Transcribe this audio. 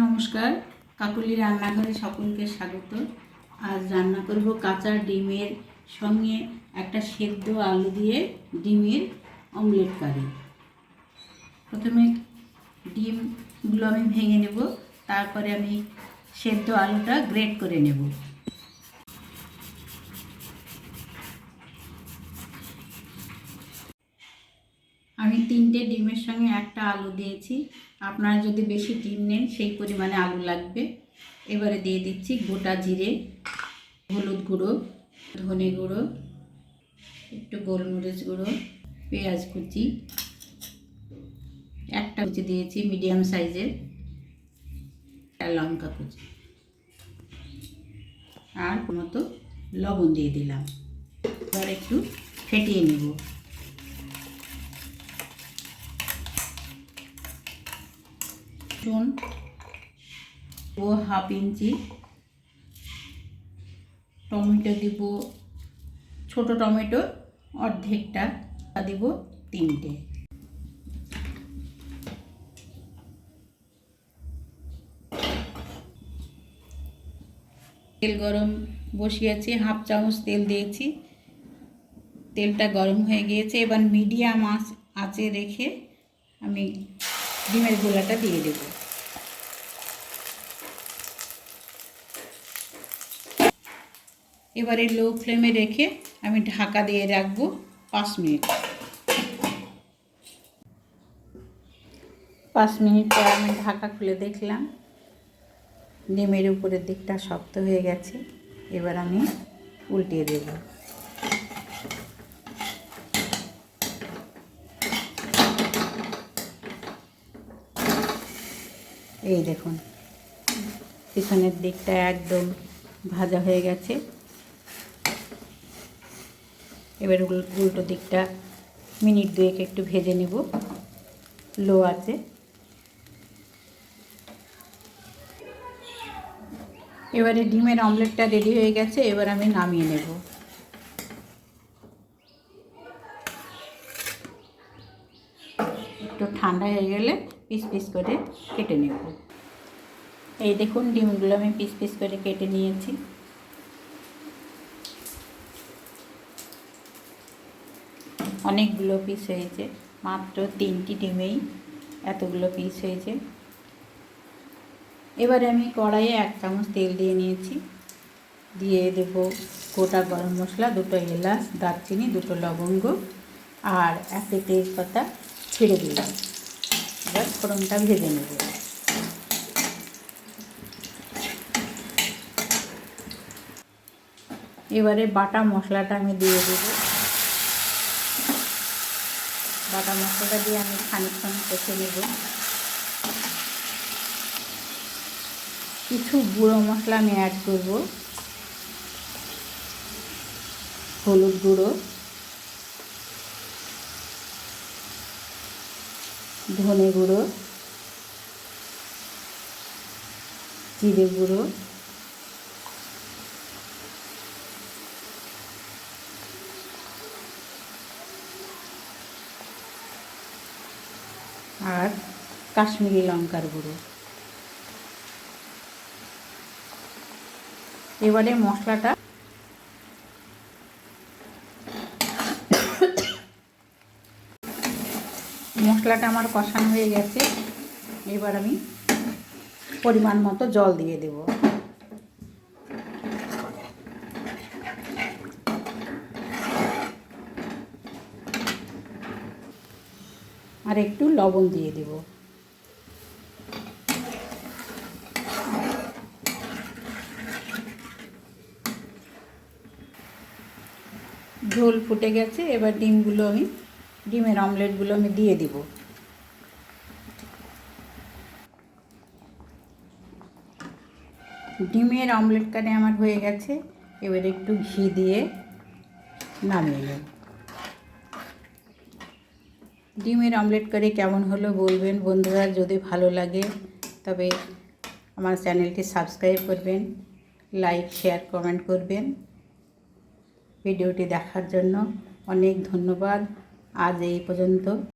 নমস্কার। কাকুলি রান্নাঘরে সকলকে স্বাগত। আজ রান্না করব কাঁচা ডিমের সঙ্গে একটা সেদ্ধ আলু দিয়ে ডিমের অমলেট কারি। প্রথমে ডিমগুলো আমি ভেঙে নেব, তারপরে আমি সেদ্ধ আলুটা গ্রেট করে নেব। আমি তিনটে ডিমের সঙ্গে একটা আলু দিয়েছি। আপনারা যদি বেশি ডিম নেন, সেই পরিমাণে আলু লাগবে। এবারে দিয়ে দিচ্ছি গোটা জিরে, হলুদ গুঁড়ো, ধনে গুঁড়ো, একটু গোলমরিচ গুঁড়ো, পেঁয়াজ কুচি, একটা কুচি দিয়েছি মিডিয়াম সাইজের লঙ্কা কুচি। আর মতো লবণ দিয়ে দিলাম। এবার একটু ফেটিয়ে নেব। রসুন ও হাফ ইঞ্চি। টমেটো দিব ছোট টমেটো অর্ধেকটা দিব তিনটে। তেল গরম বসিয়েছি, হাফ চামচ তেল দিয়েছি। তেলটা গরম হয়ে গিয়েছে, এবার মিডিয়াম আঁচ আঁচে রেখে আমি ডিমের গোলাটা দিয়ে দেব। এবারে লো ফ্লেমে রেখে আমি ঢাকা দিয়ে রাখব পাঁচ মিনিট। পাঁচ মিনিট পর আমি ঢাকা খুলে দেখলাম ডিমের উপরের দিকটা শক্ত হয়ে গেছে। এবার আমি উল্টিয়ে দেবো। এই দেখুন। পিছনের দিকটা একদম ভাজা হয়ে গেছে। এবার উল্টো দিকটা মিনিট দুয়েক একটু ভেজে নেব। লো আছে। এবারে ডিমের অমলেটটা রেডি হয়ে গেছে, এবার আমি নামিয়ে নেব। একটু ঠান্ডা হয়ে গেলে পিস পিস করে কেটে নেব। এই দেখুন, ডিমগুলো আমি পিস পিস করে কেটে নিয়েছি। অনেকগুলো পিস হয়েছে, মাত্র তিনটি ডিমেই এতগুলো পিস হয়েছে। এবারে আমি কড়াইয়ে এক চামচ তেল দিয়ে নিয়েছি। দিয়ে দেব গোটা গরম মশলা, দুটো এলাচ, দারচিনি, দুটো লবঙ্গ, আর একটা তেজপাতা ছেড়ে দিলাম। এবার ফোড়নটা ভেজে নেব। এবারে বাটা মশলাটা আমি দিয়ে দেব। বাটা মশলাটা দিয়ে আমি খানিকক্ষণ কষে নেব। কিছু গুঁড়ো মশলা আমি অ্যাড করব। হলুদ গুঁড়ো। ধনে গুঁড়ো জিরে গুঁড়ো আর কাশ্মীরি লঙ্কার গুঁড়ো। এবারে মশলাটা মশলাটা আমার কষানো হয়ে গেছে। এবার আমি পরিমাণ মতো জল দিয়ে দেব। আর একটু লবণ দিয়ে দেব। ঝোল ফুটে গেছে, এবার ডিমগুলো আমি ডিমের অমলেটগুলো আমি দিয়ে দিব। ডিমের অমলেট কানে আমার হয়ে গেছে, এবার একটু ঘি দিয়ে নামিয়ে নেব। ডিমের অমলেট করে কেমন হলো বলবেন বন্ধুরা, যদি ভালো লাগে তবে আমার চ্যানেলটি সাবস্ক্রাইব করবেন, লাইক শেয়ার কমেন্ট করবেন। ভিডিওটি দেখার জন্য অনেক ধন্যবাদ। আজ এই পর্যন্ত